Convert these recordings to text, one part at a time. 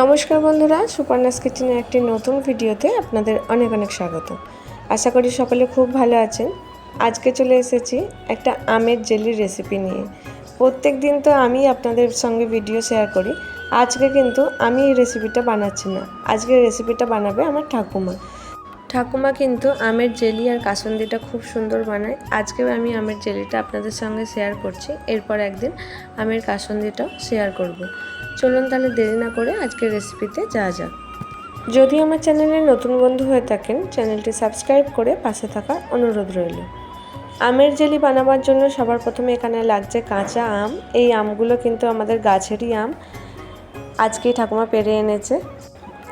নমস্কার বন্ধুরা সুপারনাস কিচেনের একটি নতুন ভিডিওতে আপনাদের অনেক অনেক স্বাগত। আশা করি সকলে খুব ভালো আছেন। আজকে চলে এসেছি একটা আমের জেলির রেসিপি নিয়ে। প্রত্যেক দিন তো আমি আপনাদের সঙ্গে ভিডিও শেয়ার করি। আজকে কিন্তু আমি এই রেসিপিটা বানাচ্ছি না। আজকে রেসিপিটা বানাবে আমার ঠাকুমা। ঠাকুমা কিন্তু আমের জেলি আর কাসন্দিটা খুব সুন্দর বানায়। আজকেও আমি আমের জেলিটা আপনাদের সঙ্গে শেয়ার করছি। এরপর একদিন আমের কাসন্দিটাও শেয়ার করব। চলুন তাহলে দেরি না করে আজকের রেসিপিতে যাওয়া যাক। যদি আমার চ্যানেলে নতুন বন্ধু হয়ে থাকেন চ্যানেলটি সাবস্ক্রাইব করে পাশে থাকার অনুরোধ রইল। আমের জেলি বানাবার জন্য সবার প্রথমে এখানে লাগছে কাঁচা আম। এই আমগুলো কিন্তু আমাদের গাছেরই আম। আজকেই ঠাকুমা পেরে এনেছে।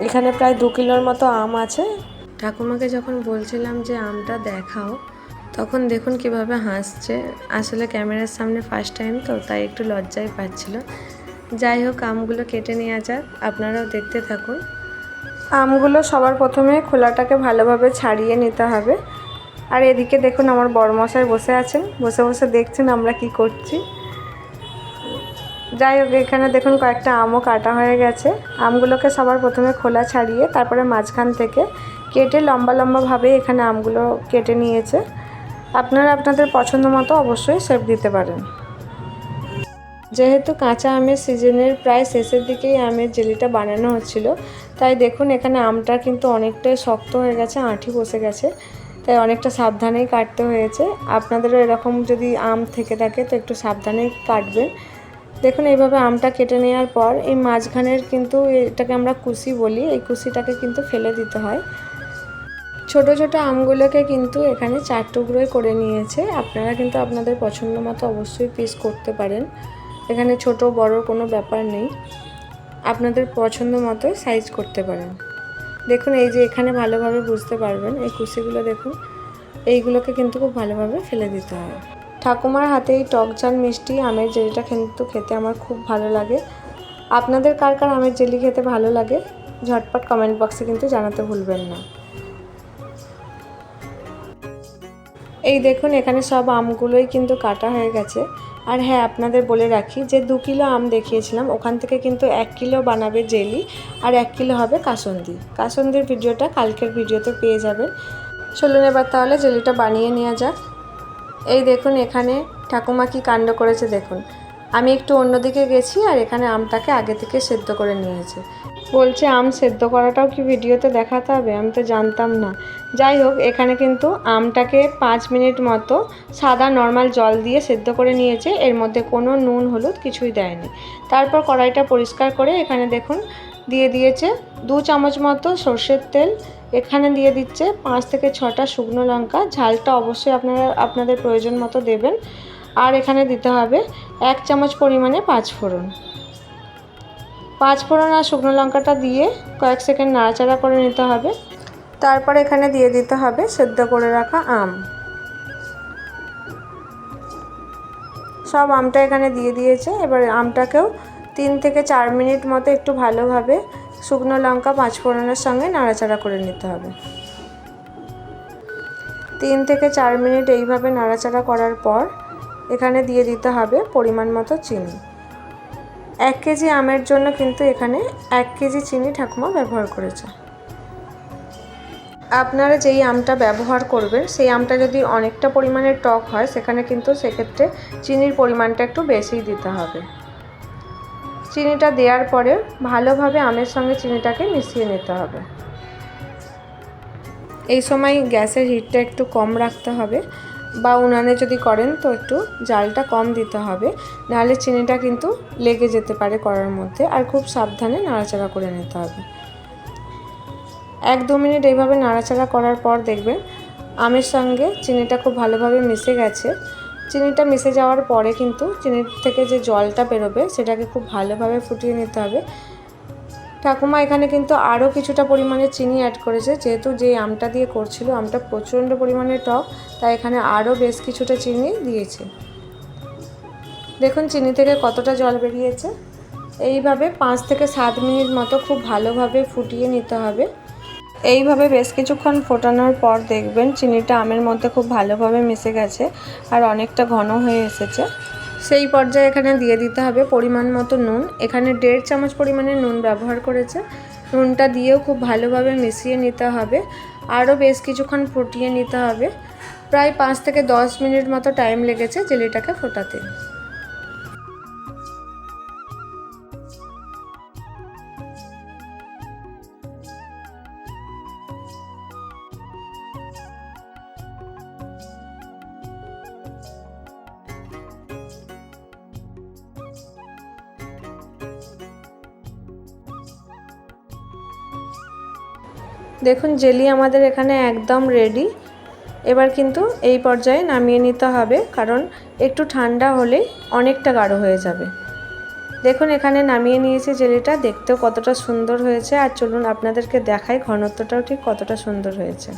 এখানে প্রায় দু কিলোর মতো আম আছে। ঠাকুমাকে যখন বলছিলাম যে আমটা দেখাও তখন দেখুন কীভাবে হাসছে। আসলে ক্যামেরার সামনে ফার্স্ট টাইম তো তাই একটু লজ্জাই পাচ্ছিল। যাই হোক আমগুলো কেটে নেওয়া যাক। আপনারাও দেখতে থাকুন। আমগুলো সবার প্রথমে খোলাটাকে ভালোভাবে ছাড়িয়ে নিতে হবে। আর এদিকে দেখুন আমার বড়মশাই বসে আছেন। বসে বসে দেখছেন আমরা কি করছি। যাই হোক, এখানে দেখুন কয়েকটা আমও কাটা হয়ে গেছে। আমগুলোকে সবার প্রথমে খোলা ছাড়িয়ে তারপরে মাঝখান থেকে কেটে লম্বা লম্বাভাবে এখানে আমগুলো কেটে নিয়েছে। আপনারা আপনাদের পছন্দ মতো অবশ্যই শেপ দিতে পারেন। যেহেতু কাঁচা আমের সিজনের প্রায় শেষের দিকেই আমের জেলিটা বানানো হচ্ছিল, তাই দেখুন এখানে আমটা কিন্তু অনেকটাই শক্ত হয়ে গেছে, আঁঠি বসে গেছে, তাই অনেকটা সাবধানেই কাটতে হয়েছে। আপনাদেরও এরকম যদি আম থেকে থাকে তো একটু সাবধানেই কাটবেন। দেখুন এইভাবে আমটা কেটে নেওয়ার পর এই মাঝখানের কিন্তু এটাকে আমরা কুশি বলি, এই কুশিটাকে কিন্তু ফেলে দিতে হয়। ছোট ছোট আমগুলোকে কিন্তু এখানে চার টুকরোই করে নিয়েছে, আপনারা কিন্তু আপনাদের পছন্দ মতো অবশ্যই পিস করতে পারেন। এখানে ছোট বড় কোনো ব্যাপার নেই। আপনাদের পছন্দ মতো সাইজ করতে পারেন। দেখুন, এই যে এখানে ভালোভাবে বুঝতে পারবেন, এই কুশিগুলো দেখুন। এইগুলোকে কিন্তু খুব ভালোভাবে ফেলে দিতে হয়। ঠাকুমার হাতে এই টক ঝাল মিষ্টি, আমের জেলিটা কিন্তু খেতে আমার খুব ভালো লাগে। আপনাদের কার কার আমের জেলি খেতে ভালো লাগে, ঝটপট কমেন্ট বক্সে কিন্তু জানাতে ভুলবেন না। এই দেখুন, এখানে সব আমগুলোই কিন্তু কাটা হয়ে গেছে। আর হ্যাঁ আপনাদের বলে রাখি যে দু কিলো আম দেখিয়েছিলাম, ওখান থেকে কিন্তু এক কিলো বানাবে জেলি, আর এক কিলো হবে কাসন্দি। কাসন্দির ভিডিওটা কালকের ভিডিওতে পেয়ে যাবেন। চলুন এবার তাহলে জেলিটা বানিয়ে নেওয়া যাক। এই দেখুন, এখানে ঠাকুমা কি কাণ্ড করেছে, দেখুন। আমি একটু অন্যদিকে গেছি, আর এখানে আমটাকে আগে থেকে সেদ্ধ করে নিয়েছে। বলছে, আম সেদ্ধ করাটাও কি ভিডিওতে দেখাতে হবে? আমি তো জানতাম না। যাই হোক, এখানে কিন্তু আমটাকে পাঁচ মিনিট মতো সাদা নর্মাল জল দিয়ে সেদ্ধ করে নিয়েছে। এর মধ্যে কোনো নুন, হলুদ কিছুই দেয়নি। তারপর কড়াইটা পরিষ্কার করে এখানে দেখুন, দিয়ে দিয়েছে দু চামচ মতো সর্ষের তেল। এখানে দিয়ে দিচ্ছে পাঁচ থেকে ছটা শুকনো লঙ্কা। ঝালটা অবশ্যই আপনারা, আপনাদের প্রয়োজন মতো দেবেন। আর এখানে দিতে হবে এক চামচ পরিমাণে পাঁচ ফোড়ন পাঁচ ফোড়ন আর শুকনো লঙ্কাটা দিয়ে কয়েক সেকেন্ড নাড়াচাড়া করে নিতে হবে। তারপর এখানে দিয়ে দিতে হবে সেদ্ধ করে রাখা আম। সব আমটা এখানে দিয়ে দিয়েছে। এবার আমটাকেও তিন থেকে চার মিনিট মতো একটু ভালোভাবে শুকনো লঙ্কা পাঁচ ফোড়নের সঙ্গে নাড়াচাড়া করে নিতে হবে। তিন থেকে চার মিনিট এইভাবে নাড়াচাড়া করার পর এখানে দিয়ে দিতে হবে পরিমাণ মতো চিনি। এক কেজি আমের জন্য কিন্তু এখানে এক কেজি চিনি ঠাকুমা ব্যবহার করেছে। আপনারা যেই আমটা ব্যবহার করবেন, সেই আমটা যদি অনেকটা পরিমাণের টক হয়, সেখানে কিন্তু সেক্ষেত্রে চিনির পরিমাণটা একটু বেশিই দিতে হবে। চিনিটা দেওয়ার পরে ভালোভাবে আমের সঙ্গে চিনিটাকে মিশিয়ে নিতে হবে। এই সময় গ্যাসের হিটটা একটু কম রাখতে হবে। বা উনানে যদি করেন তো একটু জালটা কম দিতে হবে। নাহলে চিনিটা কিন্তু লেগে যেতে পারে করার মধ্যে। আর খুব সাবধানে নাড়াচাড়া করে নিতে হবে। এক দু মিনিট এইভাবে নাড়াচাড়া করার পর দেখবেন আমের সঙ্গে চিনিটা খুব ভালোভাবে মিশে গেছে। চিনিটা মিশে যাওয়ার পরে কিন্তু চিনির থেকে যে জলটা বেরোবে সেটাকে খুব ভালোভাবে ফুটিয়ে নিতে হবে। ঠাকুমা এখানে কিন্তু আরও কিছুটা পরিমাণে চিনি অ্যাড করেছে। যেহেতু যে আমটা দিয়ে করছিল, আমটা প্রচণ্ড পরিমাণে টক, তাই এখানে আরও বেশ কিছুটা চিনি দিয়েছে। দেখুন চিনি থেকে কতটা জল বেরিয়েছে। এইভাবে পাঁচ থেকে সাত মিনিট মতো খুব ভালোভাবে ফুটিয়ে নিতে হবে। এইভাবে বেশ কিছুক্ষণ ফোটানোর পর দেখবেন চিনিটা আমের মধ্যে খুব ভালোভাবে মিশে গেছে আর অনেকটা ঘন হয়ে এসেছে। সেই পর্যায়ে এখানে দিয়ে দিতে হবে পরিমাণ মতো নুন। এখানে দেড় চামচ পরিমাণে নুন ব্যবহার করেছে। নুনটা দিয়েও খুব ভালোভাবে মিশিয়ে নিতে হবে। আরও বেশ কিছুক্ষণ ফুটিয়ে নিতে হবে। প্রায় পাঁচ থেকে দশ মিনিট মতো টাইম লেগেছে জেলিটাকে ফোটাতে। দেখুন, জেলি আমাদের এখানে একদম রেডি এবার কিন্তু এই পর্যায়ে নামিয়ে নিতে হবে, কারণ একটু ঠান্ডা হলেই অনেকটা গাঢ় হয়ে যাবে। দেখুন, এখানে নামিয়ে নিয়েছি জেলিটা, দেখতেও কতটা সুন্দর হয়েছে। আর চলুন আপনাদেরকে দেখাই ঘনত্বটাও ঠিক কতটা সুন্দর হয়েছে।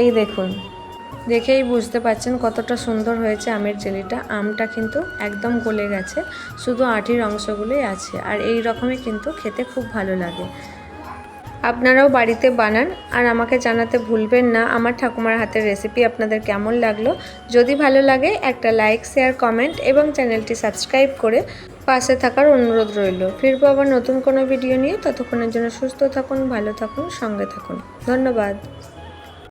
এই দেখুন, দেখেই বুঝতে পাচ্ছেন কতটা সুন্দর হয়েছে আমের জেলিটা। আমটা কিন্তু একদম গলে গেছে, শুধু আঠির অংশগুলোই আছে। আর এই রকমই কিন্তু খেতে খুব ভালো লাগে। আপনারাও বাড়িতে বানান আর আমাকে জানাতে ভুলবেন না। আমার ঠাকুমার হাতের রেসিপি আপনাদের কেমন লাগল? যদি ভালো লাগে, একটা লাইক শেয়ার কমেন্ট এবং চ্যানেলটি সাবস্ক্রাইব করে পাশে থাকার অনুরোধ রইল। ফিরবো আবার নতুন কোনো ভিডিও নিয়ে। ততক্ষণের জন্য সুস্থ থাকুন, ভালো থাকুন, সঙ্গে থাকুন। ধন্যবাদ।